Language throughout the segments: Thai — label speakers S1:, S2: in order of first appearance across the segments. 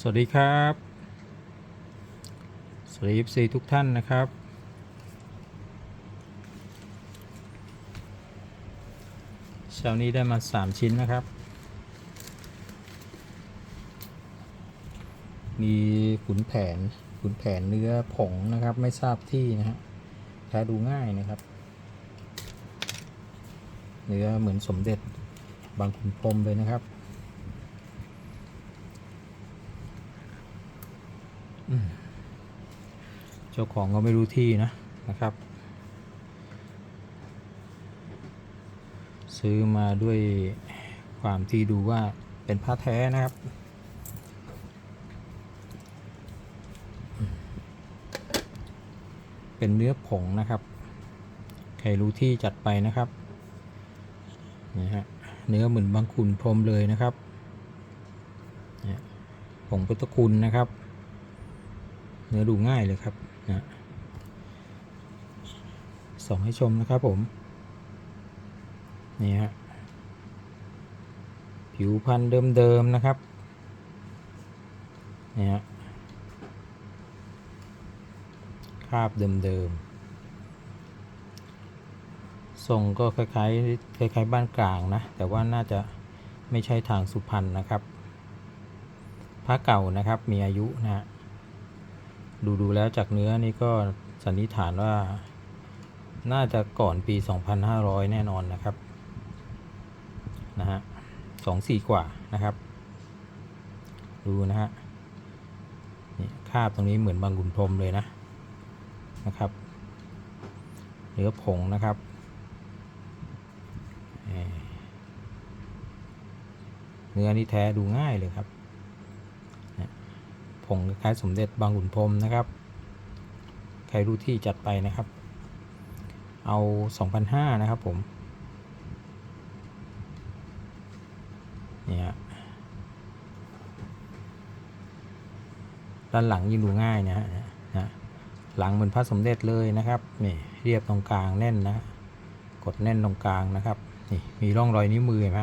S1: สวัสดีครับ สวัสดีซีทุกท่านนะครับ เช้านี้ได้มา 3 ชิ้นนะครับ มีขุนแผนขุนแผนเนื้อผงนะครับ ไม่ทราบที่นะฮะแท้ดูง่ายนะครับ เนื้อเหมือนสมเด็จบางขุนพรหมเลยนะครับ เจ้าของก็ไม่รู้ที่นะนะครับ ซื้อมาด้วยความที่ดูว่าเป็นผ้าแท้นะครับเป็นเนื้อผงนะครับ ใครรู้ที่จัดไปนะครับนี่ฮะ เนื้อเหมือนบางคุณพรมเลยนะครับผงพุทธคุณนะครับ เนื้อดูง่ายเลยครับนะส่องให้ชมนะครับผม นี่ฮะ ผิวพันธุ์เดิมๆนะครับ นี่ฮะ คราบเดิมๆทรงก็คล้ายๆคล้ายๆบ้านกลางนะ แต่ว่าน่าจะไม่ใช่ทางสุพรรณนะครับพระเก่านะครับมีอายุนะฮะ ดูดูแล้วจากเนื้อนี่ก็สันนิษฐานว่า น่าจะก่อนปี 2500 แน่นอนนะครับ นะฮะสองสี่กว่านะครับ ดูนะฮะนี่คาบตรงนี้เหมือนบางกุนพรมเลยนะนะครับ เนื้อผงนะครับเอ่อเนื้อนี่แท้ดูง่ายเลยครับ ผงคล้ายสมเด็จบางขุนพรมนะครับ ใครรู้ที่จัดไปนะครับ เอา2,500นะครับผมเนี่ยด้านหลังยิ่งดูง่ายนะฮะนะหลังเหมือนพระสมเด็จเลยนะครับนี่เรียบตรงกลางแน่นนะ กดแน่นตรงกลางนะครับนี่มีร่องรอยนิ้วมือเห็นไหม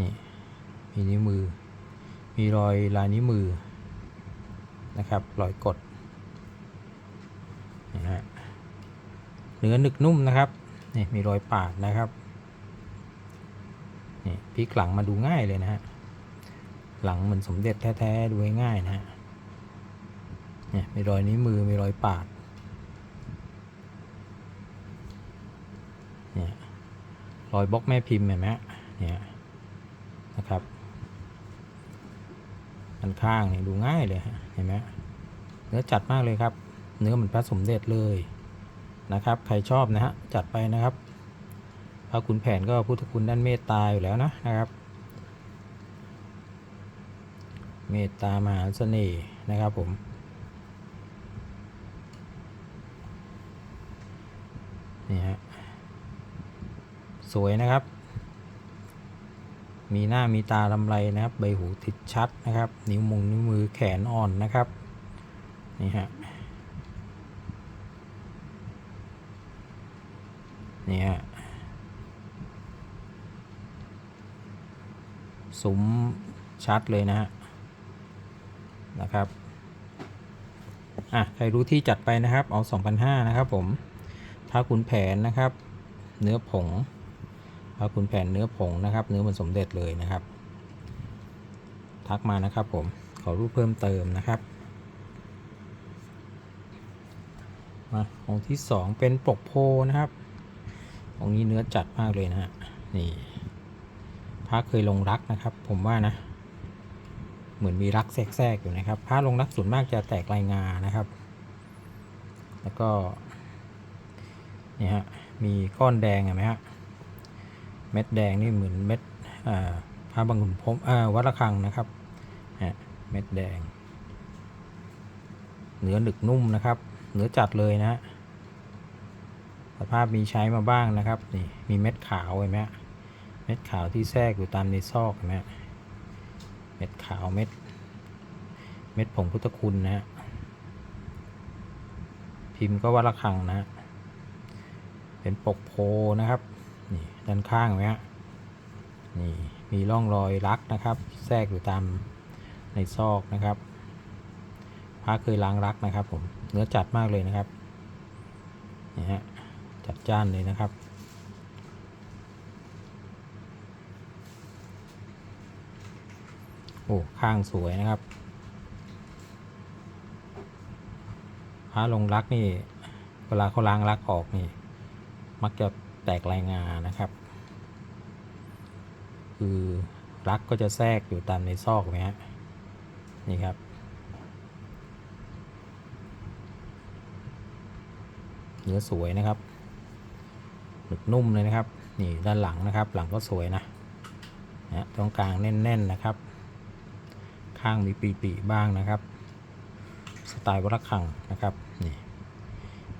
S1: นี่มีนิ้วมือ มีรอยลายนิ้วมือ นะครับรอยกดนะฮะเนื้อหนึกนุ่มนะครับนี่มีรอยปาดนะครับนี่พลิกหลังมาดูง่ายเลยนะฮะหลังเหมือนสมเด็จแท้ๆดูง่ายๆนะฮะเนี่ยมีรอยนิ้วมือมีรอยปาดเนี่ยรอยบล็อกแม่พิมพ์เห็นไหมเนี่ยนะครับ ด้านข้างนี่ดูง่ายเลยฮะเห็นไหมเนื้อจัดมากเลยครับ เนื้อเหมือนพระสมเด็จเลยนะครับ ใครชอบนะฮะจัดไปนะครับพระคุณแผนก็พุทธคุณด้านเมตตาอยู่แล้วนะนะครับ เมตตามหาเสน่ห์นะครับผมนี่ฮะสวยนะครับ มีหน้ามีตาลำไรนะครับ ใบหูติดชัดนะครับ นิ้วมงนิ้วมือแขนอ่อนนะครับนี่ฮะนี่ฮะซุ้มชัดเลยนะฮะนะครับอะใครรู้ที่จัดไปนะครับ เอา 2,500นะครับผม ถ้าคุณแผนนะครับ เนื้อผง พระคุณแผ่นเนื้อผงนะครับ เนื้อมันสมเด็จเลยนะครับ ทักมานะครับผมขอรูปเพิ่มเติมนะครับมาองค์ที่สองเป็นปกโพนะครับ องค์นี้เนื้อจัดมากเลยนะฮะนี่พระเคยลงรักนะครับ ผมว่านะ เหมือนมีรักแทรกๆอยู่นะครับพระลงรักส่วนมากจะแตกลายงานะครับ แล้วก็นี่ฮะมีก้อนแดงเห็นไหมฮะ เม็ดแดงนี่เหมือนเม็ดพระบางขุนพรมวัดระฆังนะครับเม็ดแดง เนื้อหนึกนุ่มนะครับ เนื้อจัดเลยนะสภาพมีใช้มาบ้างนะครับนี่มีเม็ดขาวเห็นไหมเม็ดขาวที่แทรกอยู่ตามในซอกเห็นไหมฮะเม็ดขาวเม็ด เม็ดผงพุทธคุณนะฮะพิมพ์ก็วัดระฆังนะ เป็นปกโพนะครับ นี่ด้านข้างนไหมฮะนี่มีร่องรอยรักนะครับ แทรกอยู่ตามในซอกนะครับพระเคยล้างรักนะครับ ผมเนื้อจัดมากเลยนะครับนี่ฮะจัดจ้านเลยนะครับโอ้ข้างสวยนะครับพระลงรักนี่ เวลาเขาล้างรักออกนี่ มักจะ แตกลายงานะครับ คือรักก็จะแทรกอยู่ตามในซอกไหมฮะนี่ครับ เนื้อสวยนะครับหนึบนุ่มเลยนะครับ นี่ด้านหลังนะครับ หลังก็สวยนะนะตรงกลางแน่นๆนะครับ ข้างมีปีๆบ้างนะครับ สไตล์วัดขังนะครับ นี่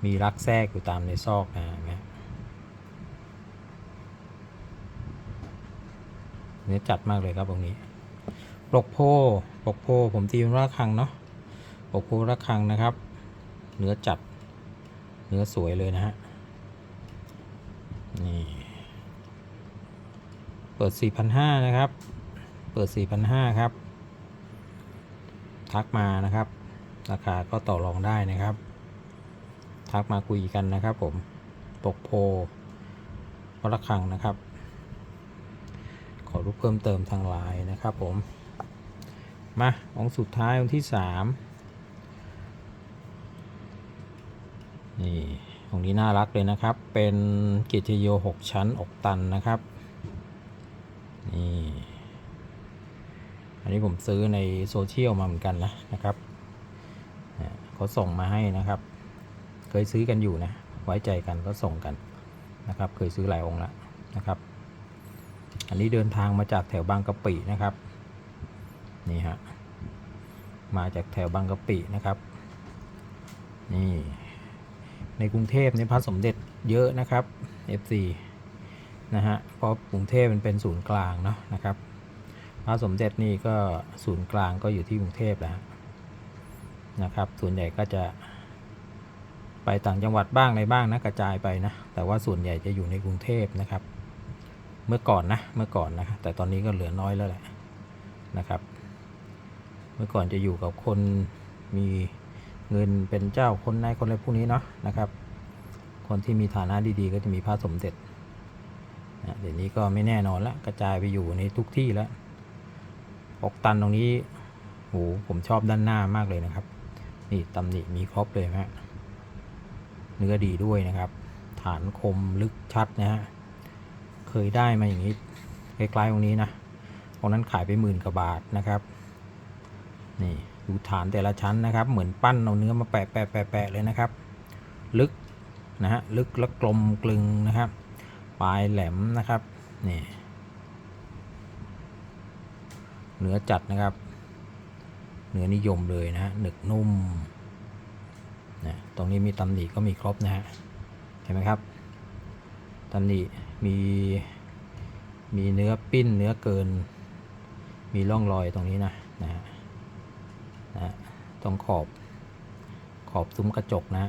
S1: มีรักแทรกอยู่ตามในซอกนะเห็นไหม เนื้อจัดมากเลยครับตรงนี้ปกโพปกโพผมตีเป็นระฆังเนาะปกโพระฆังนะครับ เนื้อจัด เนื้อสวยเลยนะฮะ นี่ เปิด 4,500 นะครับ เปิด 4,500 ครับ ทักมานะครับ ราคาก็ต่อรองได้นะครับ ทักมาคุยกันนะครับผมตกโพวระคังนะครับ อรูปเพิ่มเติมทางไลน์นะครับผม มาองค์สุดท้ายองค์ที่3นี่องค์นี้น่ารักเลยนะครับ เป็นกิจโย6ชั้นอกตันนะครับ นี่ อันนี้ผมซื้อในโซเชียลมาเหมือนกันนะนะครับเนี่ยเขาส่งมาให้นะครับ เคยซื้อกันอยู่นะ ไว้ใจกันก็ส่งกันนะครับ เคยซื้อหลายองค์แล้วนะครับ อันนี้เดินทางมาจากแถวบางกะปินะครับ นี่ฮะ มาจากแถวบางกะปินะครับ นี่ ในกรุงเทพนี่พระสมเด็จเยอะนะครับ FC นะฮะ เพราะกรุงเทพมันเป็นศูนย์กลางเนาะนะครับ พระสมเด็จนี่ก็ศูนย์กลางก็อยู่ที่กรุงเทพแล้วนะครับ ส่วนใหญ่ก็จะไปต่างจังหวัดบ้างอะไรบ้างนะกระจายไปนะ แต่ว่าส่วนใหญ่จะอยู่ในกรุงเทพนะครับ เมื่อก่อนนะเมื่อก่อนนะแต่ตอนนี้ก็เหลือน้อยแล้วแหละนะครับ เมื่อก่อนจะอยู่กับคนมีเงินเป็นเจ้าคนนายคนอะไรพวกนี้เนาะนะครับ คนที่มีฐานะดีๆ ก็จะมีพระสมเด็จนะเดี๋ยวนี้ก็ไม่แน่นอนละกระจายไปอยู่ในทุกที่แล้วอกตันตรงนี้โหผมชอบด้านหน้ามากเลยนะครับ นี่ตำหนิมีครบเลยฮะเนื้อดีด้วยนะครับ ฐานคมลึกชัดนะฮะ ยได้มาอย่างนี้คล้ๆตรงนี้นะตรงนั้นขายไปหมื่นกว่าบาทนะครับ นี่ดูฐานแต่ละชั้นนะครับ เหมือนปั้นเอาเนื้อมาแปะแปะแปะแปะเลยนะครับ ลึกนะฮะลึกและกลมกลึงนะครับ ปลายแหลมนะครับนี่เนื้อจัดนะครับ เนื้อนิยมเลยนะฮะหนึกนุ่มนะตรงนี้มีตำหนิก็มีครบนะฮะเห็นไหมครับตำหนิ มีมีเนื้อปิ้นเนื้อเกิน มีร่องรอยตรงนี้นะนะฮะนะตรงขอบ ขอบซุ้มกระจกนะ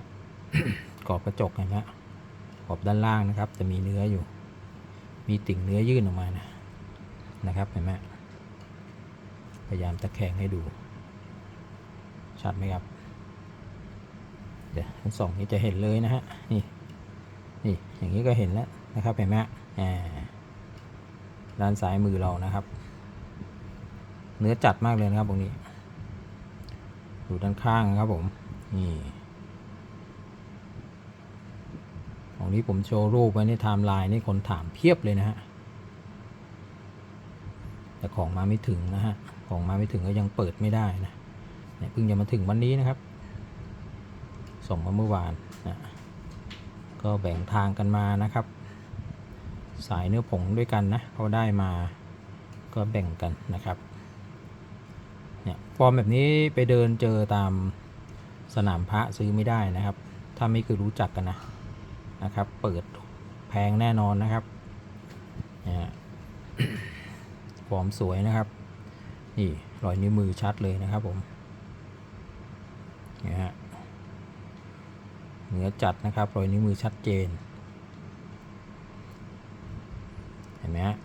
S1: ขอบกระจกเห็นไหมฮะขอบด้านล่างนะครับ จะมีเนื้ออยู่ มีติ่งเนื้อยื่นออกมานะนะครับเห็นไหมพยายามตะแคงให้ดู ชัดไหมครับ เดี๋ยวทั้งสองนี้จะเห็นเลยนะฮะนี่นี่อย่างนี้ก็เห็นแล้ว นะครับเห็นไหมด้านซ้ายมือเรานะครับ เนื้อจัดมากเลยนะครับตรงนี้ดูด้านข้างครับผมนี่ของนี้ผมโชว์รูปไว้ในไทม์ไลน์นี่คนถามเพียบเลยนะฮะแต่ของมาไม่ถึงนะฮะของมาไม่ถึงก็ยังเปิดไม่ได้นะเนี่ยเพิ่งจะมาถึงวันนี้นะครับ ส่งมาเมื่อวานนะก็แบ่งทางกันมานะครับ สายเนื้อผงด้วยกันนะเขาได้มาก็แบ่งกันนะครับเนี่ยฟอร์มแบบนี้ไปเดินเจอตามสนามพระซื้อไม่ได้นะครับ ถ้าไม่คือรู้จักกันนะนะครับ เปิดแพงแน่นอนนะครับเนี่ยฟอร์มสวยนะครับ นี่รอยนิ้วมือชัดเลยนะครับผมเนี่ฮะเนื้อจัดนะครับรอยนิ้วมือชัดเจน เห็นไหมฮะ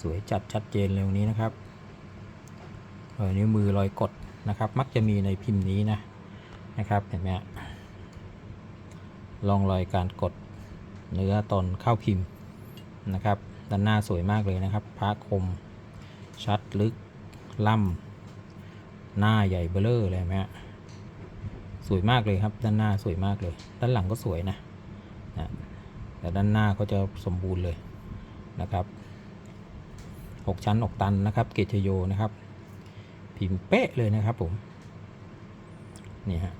S1: สวยจัดชัดเจนเลยวันนี้นะครับรอยนิ้วมือรอยกดนะครับ มักจะมีในพิมพ์นี้นะนะครับเห็นไหมฮะลองรอยการกดเนื้อตอนเข้าพิมพ์นะครับ ด้านหน้าสวยมากเลยนะครับพระคม ชัดลึกล่ำหน้าใหญ่เบ้อเร่อเลยเห็นไหมฮะ สวยมากเลยครับ ด้านหน้าสวยมากเลย ด้านหลังก็สวยนะนะแต่ด้านหน้าเขาจะสมบูรณ์เลยนะครับ 6 ชั้นอกตันนะครับ เกจโยนะครับ พิมพ์เป๊ะเลยนะครับผมนี่ฮะ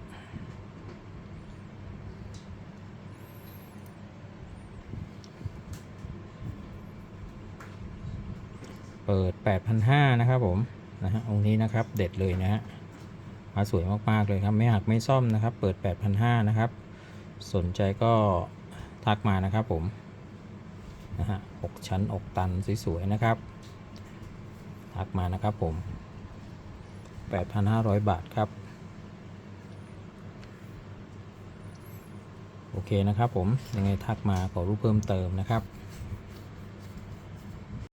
S1: เปิด 8,500 นะครับผม นะฮะองค์นี้นะครับ เด็ดเลยนะฮะาสวยมากๆเลยครับ ไม่หักไม่ซ่อมนะครับ เปิด 8,500 นะครับ สนใจก็ทักมานะครับผม นะฮะ6ชั้นอกตันสวยๆนะครับ ทักมานะครับผม 8,500 บาทครับ โอเคนะครับผม ยังไงทักมาขอรูปเพิ่มเติมนะครับ